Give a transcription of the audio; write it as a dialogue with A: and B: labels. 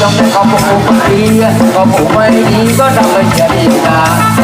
A: trong này có một cô bác đi có một mấy đi có đâu bên kia đi ta